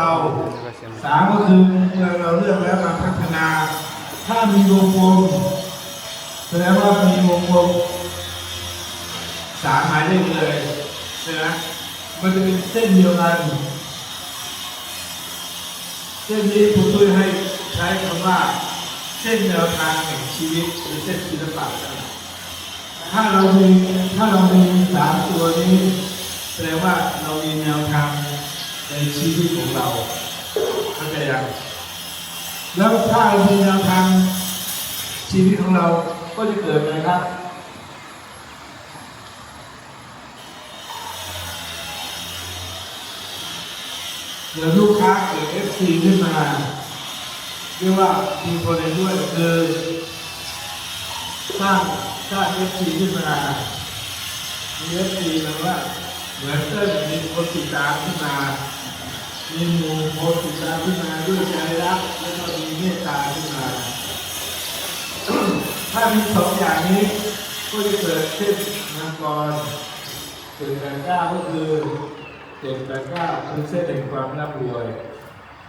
เราสามก็คือเมื่อเราเลือกแล้วมาพัฒนา ถ้ามีวงกลมแสดงว่ามีวงกลมสามหมายเลขเลยนะมันจะเป็นเส้นเดียวกันเส้นนี้คุณตุ้ยให้ใช้คำว่า เส้นแนวทางแห่งชีวิตหรือเส้นศิลปะถ้าเรามีถ้าเรามีสามตัวนี้แสดงว่าเรามีแนวทาง ในชีวิตของเราเข้าใจยังแล้วถ้าเรามีแนวทางชีวิตของเราก็จะเกิดอะไรครับเดี๋ยวลูกค้าเกิด FC ขึ้นมาเรียกว่ามีคนในด้วยคือสร้างสร้าง FC ขึ้นมามี FC แปลว่าเหมือนเต้นมีคนติดตามขึ้นมา มีหมู่คนติดตามขึ้นมาด้วยใจรักแล้วก็มีเมตตาขึ้นมา ถ้ามีสองอย่างนี้ก็จะเกิดขึ้นมังกรเกิดแปดเก้าก็คือเจ็ดแปดเก้าคือเส้นแห่งความร่ำรวย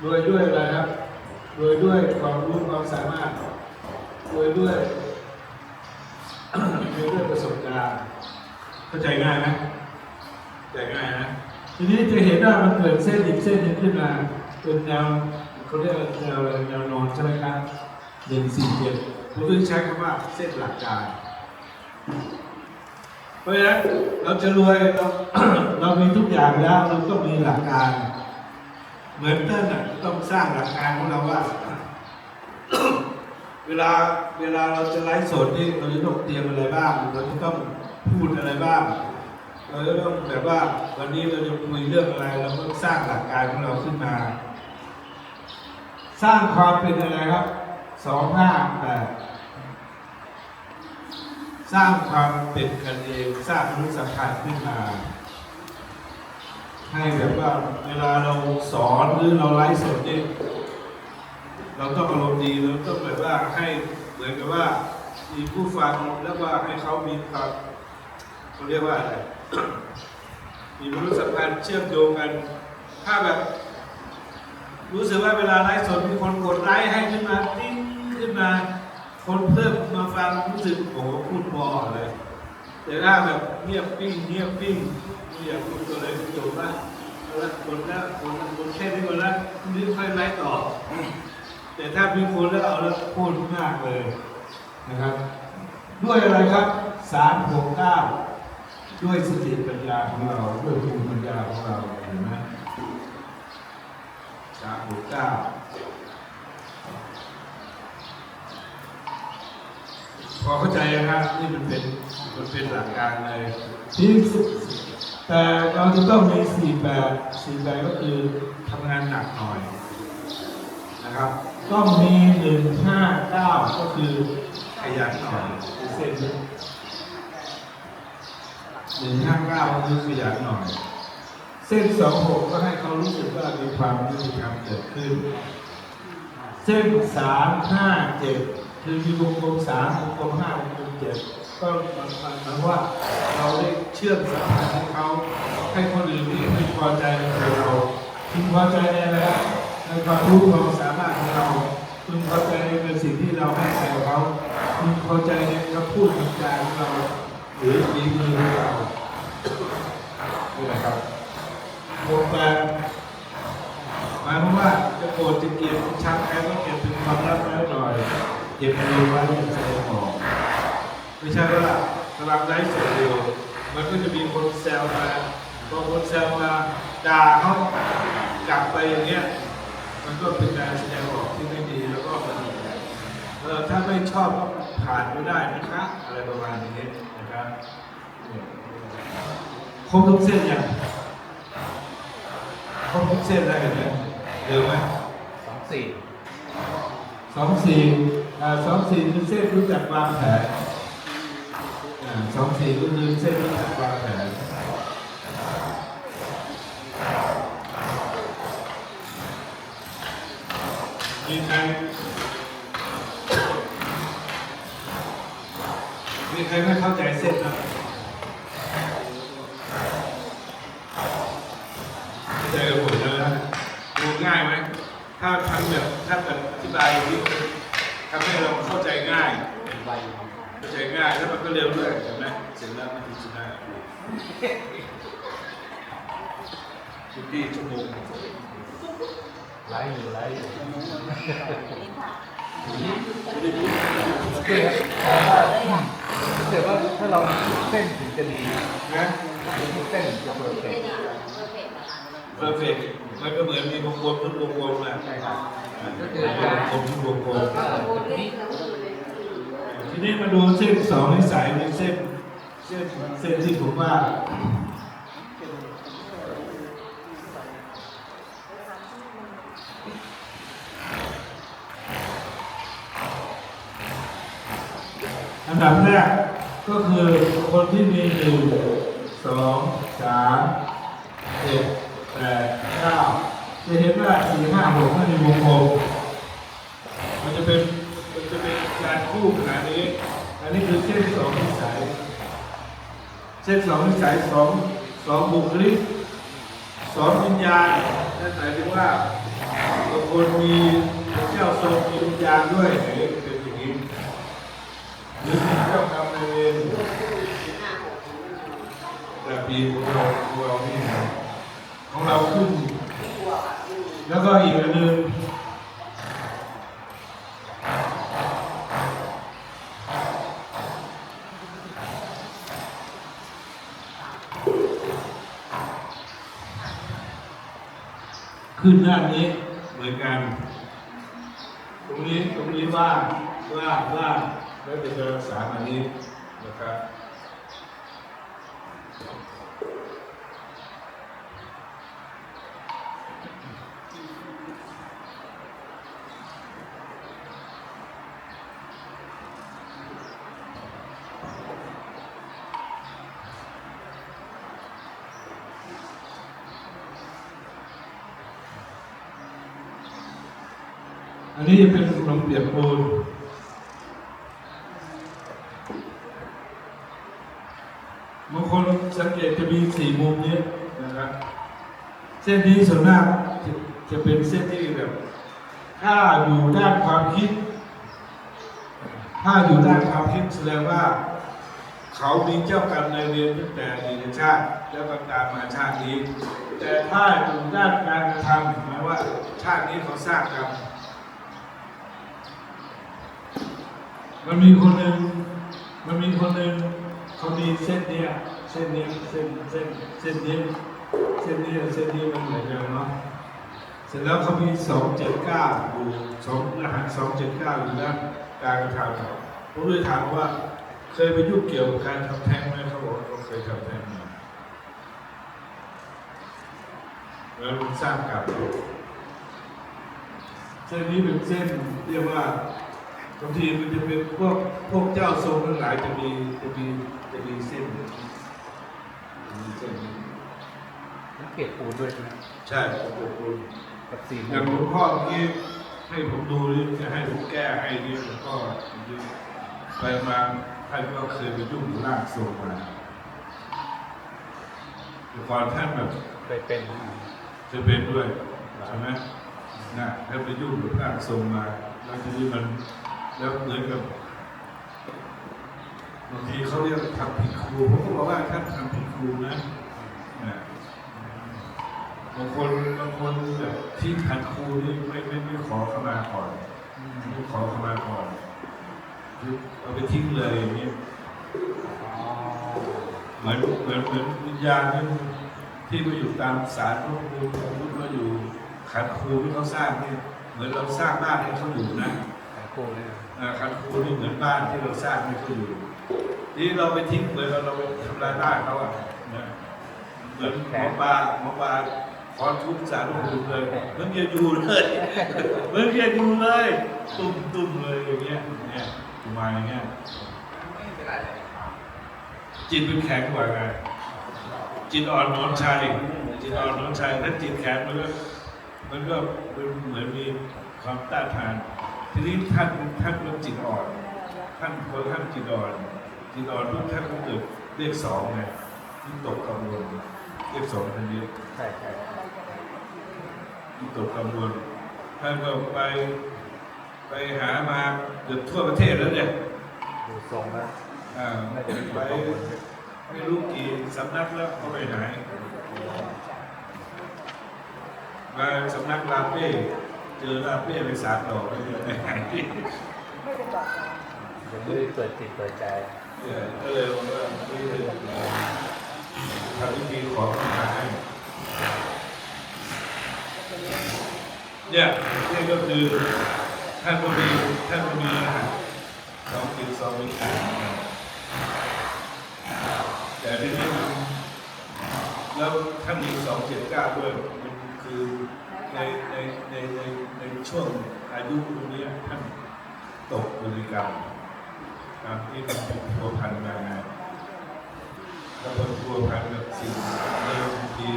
รวยด้วยอะไรครับรวยด้วยความรู้ความสามารถรวยด้วยรวยด้วยประสบการณ์เข้าใจง่ายไหมเข้าใจง่ายนะ ทีนี้จะเห็นว่ามันเกิดเส้นอีกเส้นหนึงขึ้นมาเป็นแนวเขาเรียกแนวอะไรแนวนอนใช่ไหมครับหนึ่งสี่เจ็ดผมต้องใช้คำว่าเส้นหลักการเพราะฉะนั้นเราจะรวยเราเรามีทุกอย่างแล้วเราต้องมีหลักการ เหมือนเต้นอะต้องสร้างหลักการของเราว่า เวลาเวลาเราจะไลฟ์สดนี่เราจะต้องเตรียมอะไรบ้าง เราจะต้องพูดอะไรบ้าง เราจะต้องแบบว่าวันนี้เราจะคุยเรื่องอะไร เราก็สร้างหลักการของเราขึ้นมา สร้างความเป็นอะไรครับสองห้าแปดสร้างความเป็นกันเองสร้างมนุษยสัมพันธ์ขึ้นมา ให้แบบว่าเวลาเราสอนหรือเราไลฟ์สดเนี่ยเราต้องอารมณ์ดีเราต้องแบบว่าให้เหมือนกับว่ามีผู้ฟังแล้วว่าให้เขามีความเขาเรียกว่าอะไร มีมนุษยสัมพันธ์เชื่อมโยงกัน ถ้าแบบ รู้สึกว่าเวลาไลฟ์สดมีคนกดไลค์ให้ขึ้นมาติ้งขึ้นมา คนเพิ่มมาฟังรู้สึกโอ้โหพูดพอเลยแต่ถ้าแบบเงียบปิ้งเงียบปิ้งไม่อยากพูดตัวอะไรจบละเอาละคนละคนละคนแค่นี้คนละนี่ค่อยไลฟ์ต่อ แต่ถ้ามีคนแล้วเอาแล้วพูดมากเลยนะครับ ด้วยอะไรครับสามหกเก้า ด้วยสติปัญญาของเราด้วยภูมิปัญญาของเราเห็นไหมสามหกเก้าพอเข้าใจนะครับนี่มันเป็นมันเป็นหลักการเลยที่แต่เราจะต้องมีสี่แบบสี่แบบก็คือทำงานหนักหน่อยนะครับ ต้องมีหนึ่งห้าเก้าก็คือขยันหน่อยคือเส้น นี้หนึ่งห้าเก้าก็คือขยันหน่อย เส้นสองหกก็ให้เขารู้สึกว่ามีความยุติธรรมเกิดขึ้น เส้นสามห้าเจ็ดคือมีวงกลมสามวงกลมห้าวงกลมเจ็ดก็มันมันหมายว่าเราได้เชื่อมสัมพันธ์ให้เขาให้คนอื่นที่ไม่พอใจในเราพึงพอใจในอะไรในความรู้ความสามารถของเราพึงพอใจในสิ่งที่เราให้แก่เขาพึงพอใจในคำพูดคำจาของเรา หรือฝีมือของเรานี่แหละครับโครงการหมายความว่าจะโกรธจะเกลียดชังใครก็เก็บเป็นความลับไว้หน่อยเก็บมันไว้ในแสดงออกไม่ใช่ว่ากำลังไลฟ์สดอยู่มันก็จะมีคนแซวมาพอคนแซวมาด่าเขากลับไปอย่างเงี้ยมันก็เป็นการแสดงออกที่ไม่ดีแล้วก็มันเออถ้าไม่ชอบก็ผ่านไม่ได้นะคะ อะไรประมาณนี้นะ ครับเนี่ยครบทุกเส้นยังครบทุกเส้นได้เห็นไหมเร็วไหมสองสี่สองสี่อ่าสองสี่คือเส้นรู้จักวางแผนอ่าสองสี่ก็คือเส้นรู้จักวางแผนมีใครมีใครไม่ เข้าใจเส้นนะเข้าใจกับผมแล้วนะดูง่ายไหมถ้าทำแบบถ้าแบบอธิบายอย่างนี้ทำให้เราเข้าใจง่ายเข้าใจง่ายแล้วมันก็เร็วด้วยเห็นไหมเสร็จแล้วมันถึงชนะทุกที่ชั่วโมงไลฟ์อยู่ไลฟ์อยู่โอเค แต่ว่าถ้าเราเส้นถึงจะดีนะเส้นจะเพอร์เฟกต์เพอร์เฟกต์มันก็เหมือนมีวงกลมทุกวงกลมนะใช่ครับก็คือวงกลมทุกวงกลมทีนี้มาดูเส้นสองนิสัยในเส้นเส้นเส้นที่ผมว่า ดับแรกก็คือคนที่มีหนึ่งสองสามเจ็ดแปดเก้าจะเห็นว่าสี่ห้าหกไม่มีวงกลมมันจะเป็นมันจะเป็นการคู่ขนาดนี้ อันนี้คือเส้นสองนิสัยเส้นสองนิสัยสองสองบุคลิกสองวิญญาณนั่นหมายถึงว่าบางคนมีเจ้าทรงมีวิญญาณด้วยเห็นเป็นอย่างนี้หรือ เจ้ากรรมนายเวรแต่ปีของเราของเรานี่นะของเราขึ้น แล้วก็อีกอันหนึ่งขึ้นด้านนี้เหมือนกัน ตรงนี้ตรงนี้ว่าว่าว่า แล้วจะรักษาอันนี้นะครับอันนี้จะเป็นขนมเปียกปูน บางคนสังเกตจะ มเนี้ยนะครับ เส้นนี้ส่วนมากจะจะเป็นเส้นที่แบบ ถ้าอยู่ด้านความคิด ถ้าอยู่ด้านความคิดแสดงว่า เขามีเจ้ากรรมนายเวรตั้งแต่อดีตชาติแล้วก็ตามมาชาตินี้ แต่ถ้าอยู่ด้านการกระทำหมายว่าชาตินี้เขาสร้างกรรมมันมีคนหนึ่งมันมีคนหนึ่งเขามีเส้นเนี้ย เส้นนี้เส้นเส้นเส้นนี้เส้นนี้เส้นนี้มันเหมือนกันเนาะเสร็จแล้วเขามีสองเจ็ดเก้าอยู่สองรหัสสองเจ็ดเก้าอยู่ด้านการกระทำผมเลยถามว่า เคยไปยุ่งเกี่ยวกับการทำแท้งไหมเขาบอกว่าเขาเคยทำแท้งมาแล้วมันสร้างกับเส้นนี้เป็นเส้นเรียกว่าบางทีมันจะเป็นพวกพวกเจ้าทรงทั้งหลายจะมีจะมีจะมีเส้น จะมีเส้นนี้สังเกตปูนด้วยใช่ไหมใช่ผมบอกคุณกับสี่อมุย่างหลมวงพ่อเมื่อกี้ให้ผมดูนี่จะให้ผมแก้ให้นี่หลวงพ่อไปมาท่านก็เคยไปยุ่งกับร่างทรงมาแต่ก่อนท่านแบบเคยเป็นจะเป็นด้วยใช่ไหมนะแล้วไปยุ่งกับร่างทรงมาแล้วทีนี้มันแล้วเหมือนกับบางทีเขาเรียกทำผิดครูผมก็บอกว่าท่านทำผิดครูนะนะ บางคนบางคนแบบที่ขัดครูนี่ไม่ไม่ไม่ขอขมาก่อนไม่ขอขมาก่อนคือเอาไปทิ้งเลยอย่างนี้อ๋อเหมือนเหมือนเหมือนวิญญาณที่ที่มาอยู่ตามสารพวกคุณสมมติว่าอยู่ขันครูที่เขาสร้างนี่เหมือนเราสร้างบ้านให้เขาอยู่นะไข่คู่เนี่ยอ่าขันครูนี่เหมือนบ้านที่เราสร้างให้เขาอยู่ที่เราไปทิ้งเหมือนเราเราไปทำลายบ้านเขาอะนะเหมือนหมอปลาหมอปลา ขอทุบสารภูมิเลยเหมันจะอยู่เลยเหมันจะอยู่เลย ตุ้มตุ้มเลยอย่างเงี้ยเนี่ยประมาอย่างเงี้ยจิตเป็นแข็งกว่าไงจิตอ่อนนอนชัยจิตอ่อนนอนชัยถ้าจิตแข็งมันก็มันก็เป็นเหมือนมีความต้านทาน ทีนี้ท่านท่านมันจิตอ่อน ท่านพอท่านจิตอ่อนจิตอ่อนปุ๊บท่านก็เกิดเลขสองไงที่ตกกังวลเลขสองทันทีใช่ใช่ วิตกกังวลท่านก็ไปไปหามาเกือบทั่วประเทศแล้วเนี่ยดูทรงแล้วอ่าน่าจะมีไปข้อมูลไม่รู้กี่สำนักแล้วก็ไปไหนมาสำนักลาเป้เจอลาเป้ไปสามดอกไม่รู้ไปไหนยังไม่ได้เปิดจิตเปิดใจเออก็เลยว่าไม่ได้ทำวิธีขอเข้ามาให้ เนี่ยนี่ก็คือท่านก็มีท่านก็มีรหัสสองกินสองวิชาแต่ที่นี่นแล้วท่านมีสองเจ็ดเก้าด้วยมันคือในในในในในช่วงอายุตรงนี้ท่านตกบริกรรมตามที่มันเป็นพัวพันมาแล้วก็พัวพันกับสิ่งเดิมที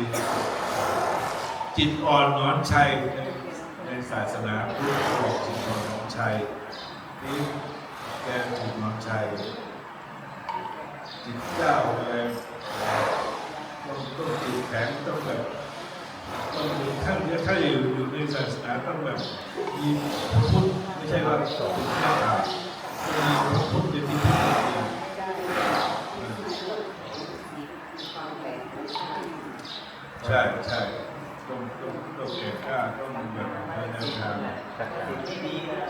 จิตอ่อนน้อนชัยในในศาสนาพุทธบอกจิตอ่อนน้อนชัยนี่แกถูกนอนชัยจิตเจ้าอะไรต้องต้องจิตแข็งต้องแบบต้องมีถ้าถ้าอยู่อยู่ในศาสนาต้องแบบมีพระพุทธไม่ใช่ว่าสอนแค่ตามีพระพุทธเป็นที่ตั้งใช่ใช่ ต้องเก่งกล้าต้องแบบในแนวทางจากที่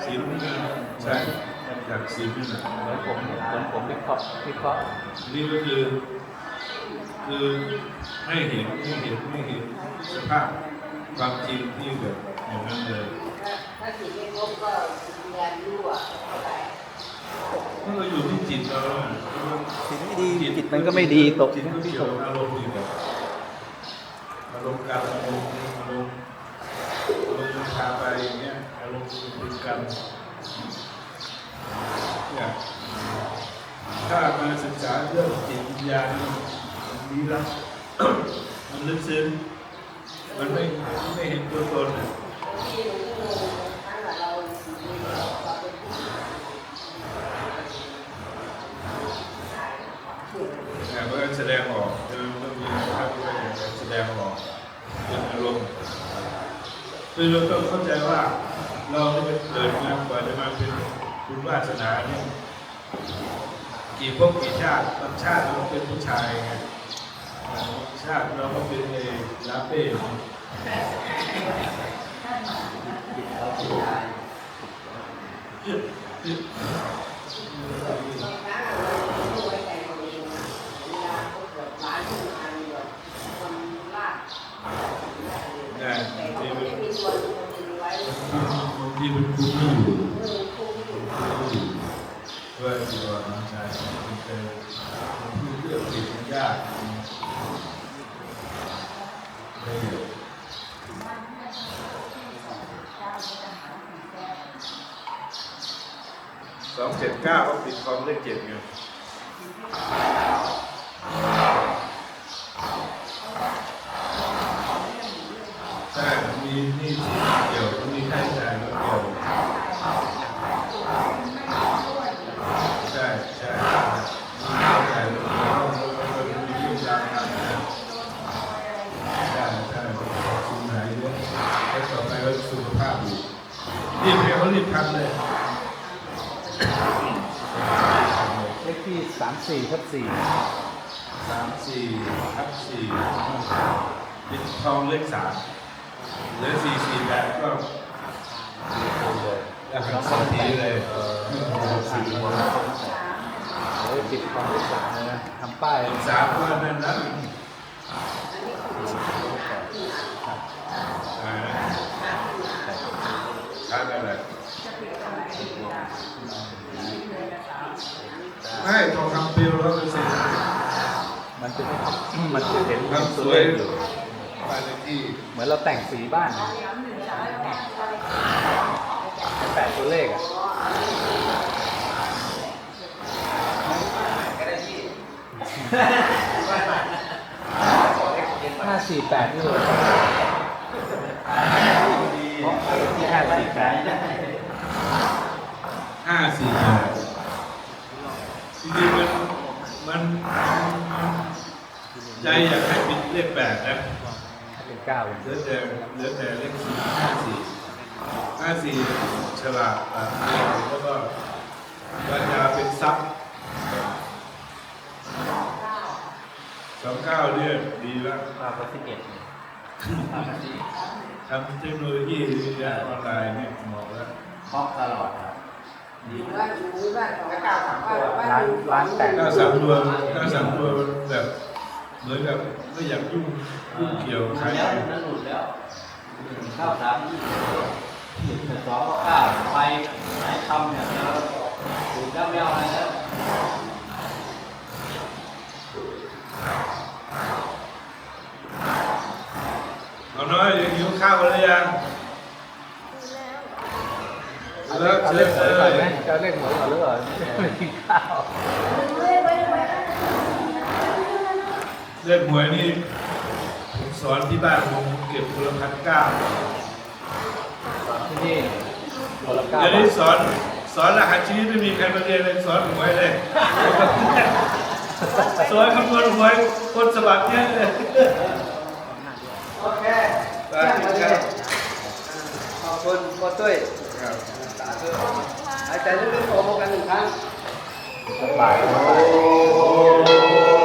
ศีลนี่ใช่จากศีลนี่นะเหมือนผมเหมือนผมวิเคราะห์วิเคราะห์นี่ก็คือ คือให้เห็นให้เห็นให้เห็นสภาพความจริงที่แบบอย่างนั้นเลยถ้าจิตไม่ครบก็เรียนรู้อะอะไรถ้าเราอยู่ที่จิตเราจิตไม่ดีจิตมันก็ไม่ดีตกจิตก็ที่เกี่ยตวกอารมณ์อยู่แบบอารมณ์การอารมณ์าไปอย่างเงี้ยอารมณ์เป็นกันเนี่ยถ้ามาศึกษาเรื่องจิตวิญญาณนี่มันดีละมันลึกซึ้งมันไม่ไม่เห็นตัวตนอะที่หลวงพ่อท่านว่าเราจิตไม่ครบเราเป็นผู้แต่ว่าแสดงออกคือต้องมีภาพที่แสดงออกเป็นอารมณ์ คือเราต้องเข้าใจว่าเราได้เป็นเกิดมากว่าจะมาเป็นคุณวาสนาเนี่ยกี่ภพกี่ชาติบางชาติเราเป็นผู้ชายไงบางชาติเราก็เป็นเอลาเป้ได้ที่เป็นบางทีเป็นคุณไม่อยู่ด้วยตัวน้องชายเป็นเป็นผู้เลือกผิดยากไม่เยอะสอง ก้าเก้าก็ปิดความเลขเจ็ดไง ใช่มีหนี่สินเกี่ยวมีค่าใช้จ่ายก็เกี่ยวใช่ใช่มีค่าใช้จ่ายก็เกี่ยวมันมีเรื่องราวต่างๆใช่ใช่สุขไหนเนี่ยแล้วต่อไปก็สุขภาพดีรีบเร็วรีบทำเลย เลขที่ สามสี่ทับสี่สามสี่ทับสี่เป็นทองเลขสามเหลือสี่สี่แปดก็เลยอาหารสักทีเลยเออสี่โอ้ยจิตความเลขสามเลยนะทำป้ายสามก็นั่นนะอ่าชาร์จอะ ไรไม่ทองคำเปลวร้อยเปอร์เซ็นต์มันจะมันจะเห็นความตัสววเลยขอยู่บ้านเลขที่เหมือนเราแต่งสีบ้านนะแปดตัวเลขอะห้าสี่แปดนี่เลยที่ห้าสี่แปดห้าสี่แปด จริงๆมันมันมันใจอยากให้เป็นเลขแปดนะเก้าเหลือแต่เหลือแต่เลขสี่ห้าสี่ห้าสี่ฉลากอะแล้วก็ปัญญาเป็นทรัพย์สองเก้าเนี่ยดีแล้วข้าวก็สิบเอ็ดทำเทคโนโลยีวิทยาออนไลน์เนี่ยเหมาะแล้วเคาะตลอดครับอยู่บ้านอยู่ ร้านอยู่ร้านแต่งถ้าสำรวมถ้าสำรวมแบบเหมือนกับไม่อยากยุ่งยุ่งเกี่ยวใครแล้วนั่นหลุดแล้วข้าวสามยี่สิบสองก็ข้าวไปไหนทำเนี่ยเราหลุดแล้วไม่เอาอะไรแล้วเอาน้อยยังหิวข้าวกันหรือยัง เลิกเอาเลิเล่นกหวยเลก่อนไหมยจะเล่นหวยก่อนหรือเปล่าไม่กินข้าวเล่นหวยนี่ผมสอนที่บ้านผมเก็บคนละพันเก้าที่นี่คนละเก้าเดี๋ยวบานี้ทสอนสอนรหัสชีวิตไม่มีใครมาเรียนเลยสอนหวยเลยสอนคำนวณหวยคนสมัครเยอะเลยโอเคสาธุครับขอบคุณโคตุ้ยครับสาธุ หายใจลึกๆโอมกันหนึ่งครั้งสบายโอ้